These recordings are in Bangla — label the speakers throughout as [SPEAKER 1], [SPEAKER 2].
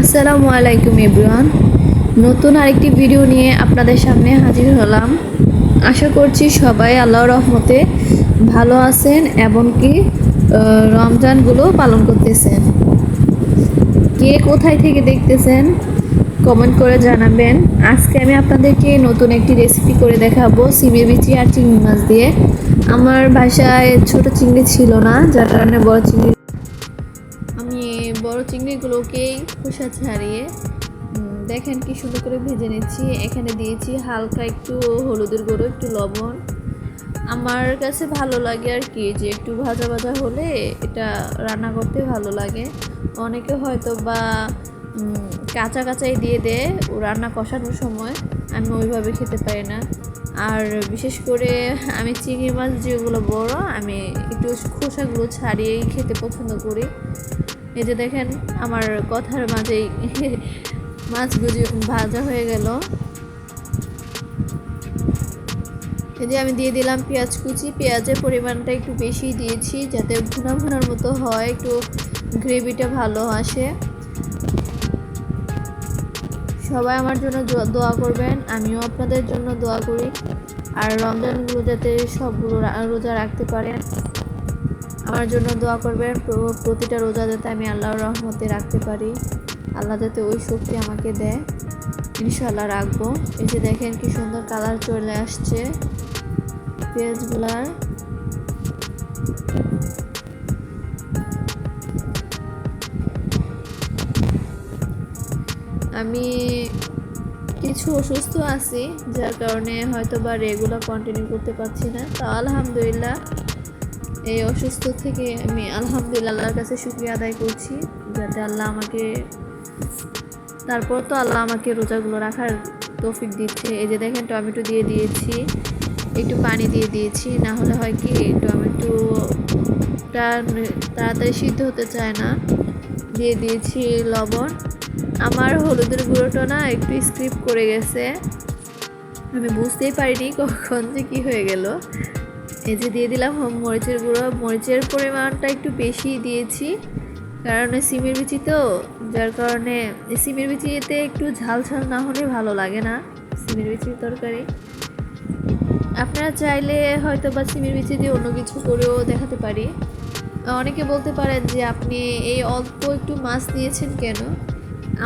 [SPEAKER 1] আসসালামু আলাইকুম এভরিওয়ান। নতুন আরেকটি ভিডিও নিয়ে আপনাদের সামনে হাজির হলাম। আশা করছি সবাই আল্লাহর রহমতে ভালো আছেন এমনকি আহ, রমজানগুলো পালন করতেছেন। কে কোথায় থেকে দেখতেছেন কমেন্ট করে জানাবেন। আজকে আমি আপনাদেরকে নতুন একটি রেসিপি করে দেখাবো সিমের বিচি আর চিংড়ি মাছ দিয়ে। আমার বাসায় ছোট চিংড়ি ছিল না যার কারণে বড় চিংড়ি বড় চিংড়িগুলোকেই খোসা ছাড়িয়ে দেখেন কি সুন্দর করে ভেজে নিচ্ছি। এখানে দিয়েছি হালকা একটু হলুদের গুঁড়ো, একটু লবণ। আমার কাছে ভালো লাগে আর কি, যে একটু ভাজা ভাজা হলে এটা রান্না করতে ভালো লাগে। অনেকে হয়তো বা কাঁচা কাঁচাই দিয়ে দেয় ও রান্না কষানোর সময়। আমি ওইভাবে খেতে পারি না। আর বিশেষ করে আমি চিংড়ি মাছ যেগুলো বড়, আমি একটু খোসাগুলো ছাড়িয়েই খেতে পছন্দ করি। এই যে দেখেন, আমার কথার মাঝেই মাছগুলো ভাজা হয়ে গেল। এই যে আমি দিয়ে দিলাম পেঁয়াজ কুচি। পেঁয়াজের পরিমাণটা একটু বেশি দিয়েছি যাতে ভুনা ভুনার মতো হয়, একটু গ্রেভিটা ভালো আসে। সবাই আমার জন্য দোয়া করবেন, আমিও আপনাদের জন্য দোয়া করি। আর রমজানগুলো যাতে সবগুলো রোজা রাখতে পারেন। আমার জন্য দোয়া করবেন প্রতিটা রোজা যাতে আমি আল্লাহর রহমতে রাখতে পারি। আল্লাহ যাতে ওই শক্তি আমাকে দেয়। ইনশাল্লাহ রাখব। এই যে দেখেন কি সুন্দর কালার চলে আসছে। পেঁয়াজগুলার আমি কিছু অসুস্থ আছি, যার কারণে হয়তো বা রেগুলার কন্টিনিউ করতে পারছি না। তা আলহামদুলিল্লাহ এই অসুস্থ থেকে আমি আলহামদুলিল্লাহ আল্লাহর কাছে শুক্রিয়া আদায় করছি, যাতে আল্লাহ আমাকে, তারপর তো আল্লাহ আমাকে রোজাগুলো রাখার তৌফিক দিচ্ছে। এই যে দেখেন, টমেটো দিয়ে দিয়েছি, একটু পানি দিয়ে দিয়েছি, না হলে হয় কি, টমেটোটা তাড়াতাড়ি সিদ্ধ হতে চায় না। দিয়ে দিয়েছি লবণ। আমার হলুদের গুঁড়োটা না একটু স্ক্রিপ করে গেছে। আমি বুঝতেই পারিনি কখন যে কী হয়ে গেল। এই যে দিয়ে দিলাম মরিচের গুঁড়ো। মরিচের পরিমাণটা একটু বেশি দিয়েছি, কারণ সিমের বিচি তো, যার কারণে সিমের বিচিতে একটু ঝাল ঝাল না হলে ভালো লাগে না সিমের বিচির তরকারি। আপনারা চাইলে হয়তো বা সিমের বিচি দিয়ে অন্য কিছু করেও দেখাতে পারি। অনেকে বলতে পারেন যে আপনি এই অল্প একটু মাছ দিয়েছেন কেন?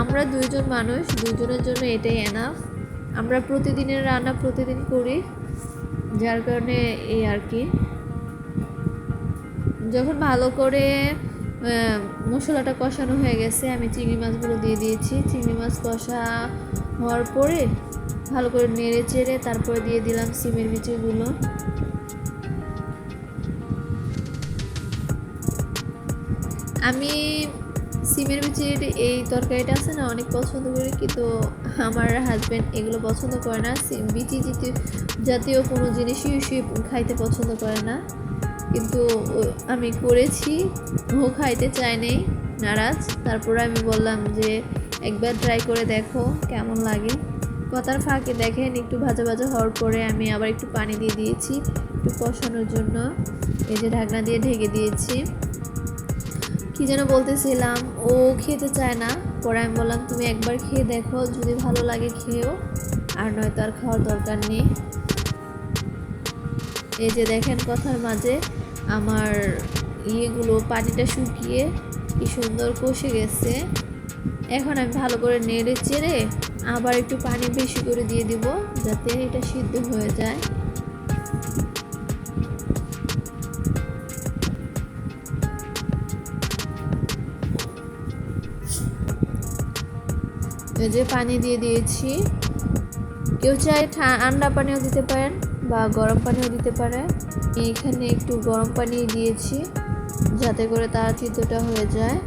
[SPEAKER 1] আমরা দুইজন মানুষ দুজনের জন্য এটাই এনাফ আমরা প্রতিদিনের রান্না প্রতিদিন করি। যার কারণে এই আর কি। যখন ভালো করে মশলাটা কষানো হয়ে গেছে, আমি চিংড়ি মাছগুলো দিয়ে দিয়েছি। চিংড়ি মাছ কষা হওয়ার পরে ভালো করে নেড়ে চেড়ে তারপরে দিয়ে দিলাম সিমের বিচিগুলো আমি সিমের বিচির এই তরকারিটা আছে না, অনেক পছন্দ করি, কিন্তু আমার হাজব্যান্ড এগুলো পছন্দ করে না। সিম বিচি জাতীয় জাতীয় কোনো জিনিসই সে খাইতে পছন্দ করে না। কিন্তু আমি করেছি, ও খাইতে চায় নেই, নারাজ। তারপরে আমি বললাম যে, একবার ট্রাই করে দেখো, কেমন লাগে? কথার ফাঁকে দেখেন, একটু ভাজা ভাজা হওয়ার পরে আমি আবার একটু পানি দিয়ে দিয়েছি, একটু কষানোর জন্য। এই যে ঢাকনা দিয়ে ঢেকে দিয়েছি। কি যেন বলতেছিলাম, ও খেতে চায় না। পরে আমি বললাম, তুমি একবার খেয়ে দেখো, যদি ভালো লাগে খেয়েও। আর নয়তো আর খাওয়ার দরকার নেই। এই যে দেখেন কথার মাঝে, আমার ইয়েগুলো পানিটা শুকিয়ে কি সুন্দর কষে গেছে। এখন আমি ভালো করে নেড়ে চেড়ে আবার একটু পানি বেশি করে দিয়ে দিব, যাতে এটা সিদ্ধ হয়ে যায়। যে পানি দিয়ে দিয়েছি, কেউ চাই ঠান্ডা পানিও দিতে পারেন বা গরম পানিও দিতে পারে এখানে একটু গরম পানি দিয়েছি যাতে করে তার চিত্রটা হয়ে যায়।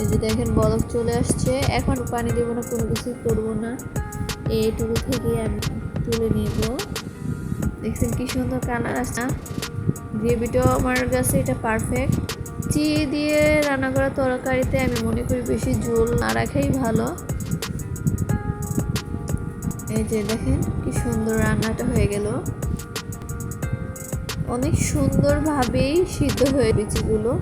[SPEAKER 1] এই যে দেখেন বরফ চলে আসছে। এখন পানি দেবো না, কোনো কিছু করব না। এইটুকু থেকে আমি তুলে নেব। দেখছেন কি সুন্দর কালার আসছে। গ্রেভিটাও আমার কাছে এটা পারফেক্ট চি দিয়ে রান্না করা তরকারিতে আমি মনে করি বেশি ঝোল না রাখাই ভালো। এই যে দেখেন কি সুন্দর রান্নাটা হয়ে গেল। অনেক সুন্দরভাবেই সিদ্ধ হয়ে বিচিগুলো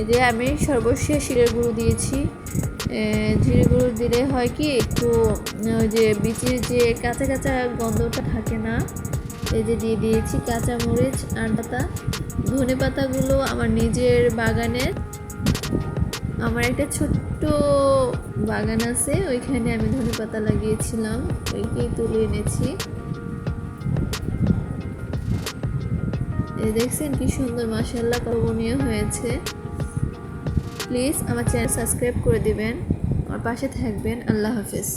[SPEAKER 1] এই যে আমি সর্বশেষ জিরের গুঁড়ো দিয়েছি। জিরে গুঁড়ো দিলে হয় কি একটু, ওই যে বিচির যে কাঁচা কাঁচা গন্ধটা থাকে না, এই যে দিয়ে দিয়েছি কাঁচা মরিচ আর পাতা। ধনে পাতাগুলো আমার নিজের বাগানের আমার একটা ছোট্ট বাগান আছে, ওইখানে আমি ধনে পাতা লাগিয়েছিলাম ওইকেই তুলে এনেছি। দেখছেন কি সুন্দর মাসাল্লাহ কমনীয় হয়েছে। প্লিজ আমার চ্যানেল সাবস্ক্রাইব করে দিবেন, আমার পাশে থাকবেন, আল্লাহ হাফেজ।